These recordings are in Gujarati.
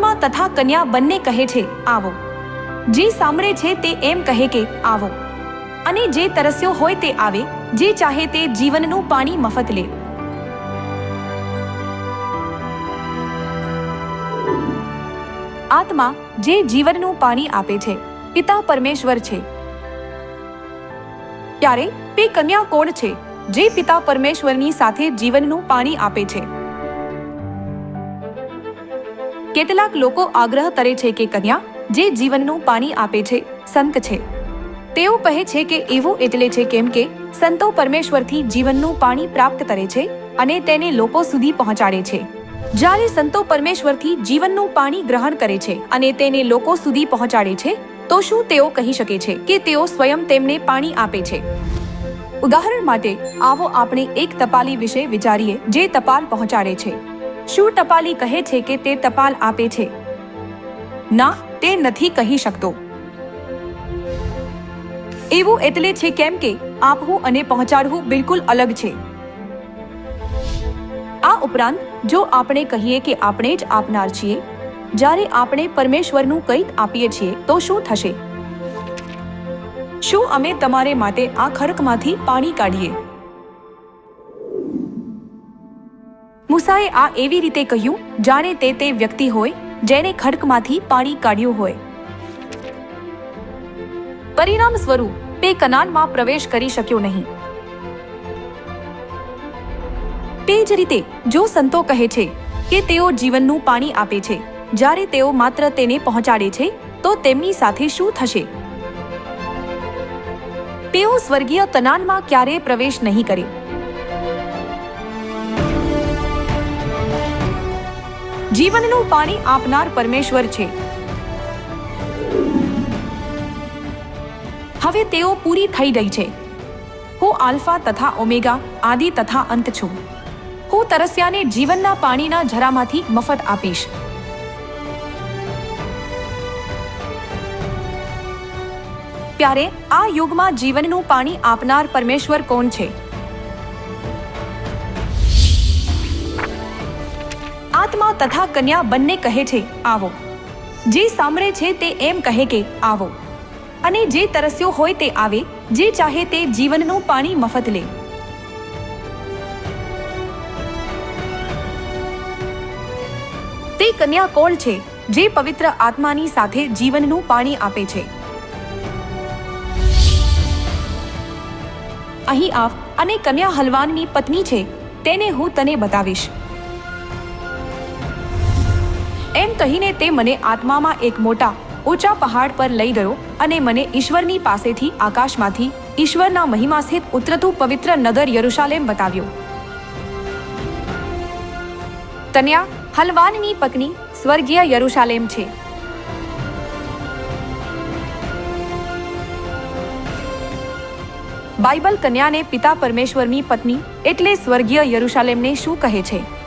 આત્મા તથા કન્યા બંને કહે છે, આવો. જે સાંભળે છે તે એમ કહે કે, આવો. અને જે તરસ્યો હોય તે આવે, જે ચાહે તે જીવનનું પાણી મફત લે. આત્મા જે જીવનનું પાણી આપે છે, પિતા પરમેશ્વર છે. ત્યારે તે કન્યા કોણ છે, જે પિતા પરમેશ્વરની સાથે જીવનનું પાણી આપે છે? કેટલાક લોકો આગ્રહ કરે છે કે કન્યા, જે જીવનનું પાણી આપે છે, સંત છે. તેઓ કહે છે કે એવું એટલે છે કેમ કે સંતો પરમેશ્વરથી જીવનનું પાણી પ્રાપ્ત કરે છે અને તેને લોકો સુધી પહોંચાડે છે. જ્યારે સંતો પરમેશ્વરથી જીવનનું પાણી ગ્રહણ કરે છે અને તેને લોકો સુધી પહોંચાડે છે, તો શું તેઓ કહી શકે છે કે તેઓ સ્વયં તેમને પાણી આપે છે? ઉદાહરણ માટે, આવો આપણે એક ટપાલી વિશે વિચારીએ જે ટપાલ પહોંચાડે છે. શું ટપાલી કહે છે કે તે ટપાલ આપે છે? ના, તે નથી કહી શકતો. એવું એટલે છે કેમ કે આપવું અને પહોંચાડવું બિલકુલ અલગ છે. આ ઉપરાંત, જો આપણે કહીએ કે આપણે જ આપનાર છીએ, જ્યારે આપણે પરમેશ્વરનું કંઈક આપીએ છીએ, તો શું થશે? શું અમે તમારે માટે આ ખડકમાંથી પાણી કાઢીએ? મુસાએ આ એવી રીતે કહ્યું, જાણે તે તે વ્યક્તિ હોય, જેને ખડકમાંથી પાણી કાઢ્યું હોય. પરિણામ સ્વરૂપ, તે કનાનમાં પ્રવેશ કરી શક્યો નહીં. તે જ રીતે, જો સંતો કહે છે કે તેઓ જીવનનું પાણી આપે છે, જ્યારે તેઓ માત્ર તેને પહોંચાડે છે, તો તેમની સાથે શું થશે? તેઓ સ્વર્ગીય કનાનમાં ક્યારેય પ્રવેશ નહીં કરે. જીવનનું પાણી આપનાર પરમેશ્વર છે. હવે તેઓ પૂરી થઈ ગઈ છે. હું આલ્ફા તથા ઓમેગા, આદિ તથા અંત છું. હું તરસ્યાને જીવનના પાણીના ઝરામાંથી મફત આપીશ. ત્યારે આ યુગમાં જીવનનું પાણી આપનાર પરમેશ્વર કોણ છે? આત્મા તથા કન્યા બંને કહે છે, આવો. જે સાંભળે છે તે એમ કહે કે, આવો. અને જે તરસ્યો હોય તે આવે, જે ચાહે તે જીવનનું પાણી મફત લે. તે કન્યા કોણ છે? જે પવિત્ર આત્માની સાથે જીવનનું પાણી આપે છે. અહીં આવ, અને કન્યા હલવાનની પત્ની છે, તેને હું તને બતાવીશ. એમ કહીને તે મને આત્મામાં એક મોટા, ઊંચા પહાડ પર લઈ ગયો અને મને ઈશ્વરની પાસેથી આકાશમાંથી ઈશ્વરના મહિમા સ્થિત ઉતરતું પવિત્ર નગર યરુશાલેમ બતાવ્યું. તન્યા, હલવાનની પત્ની, સ્વર્ગીય યરુશાલેમ છે. બાઇબલ કન્યાને પિતા પરમેશ્વરની પત્ની એટલે સ્વર્ગીય યરુશાલેમને શું કહે છે?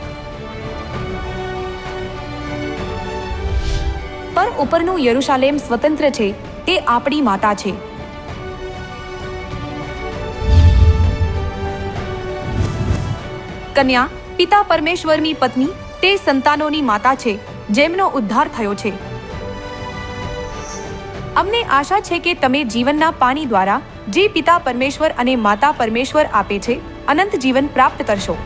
પર ઉપરનું યરુશાલેમ સ્વતંત્ર છે, તે આપણી માતા છે. કન્યા, પિતા પરમેશ્વરની પત્ની, તે સંતાનોની માતા છે, જેમનો ઉદ્ધાર થયો છે. અમને આશા છે કે તમે જીવનના પાણી દ્વારા જે પિતા પરમેશ્વર અને માતા પરમેશ્વર આપે છે, અનંત જીવન પ્રાપ્ત કરશો.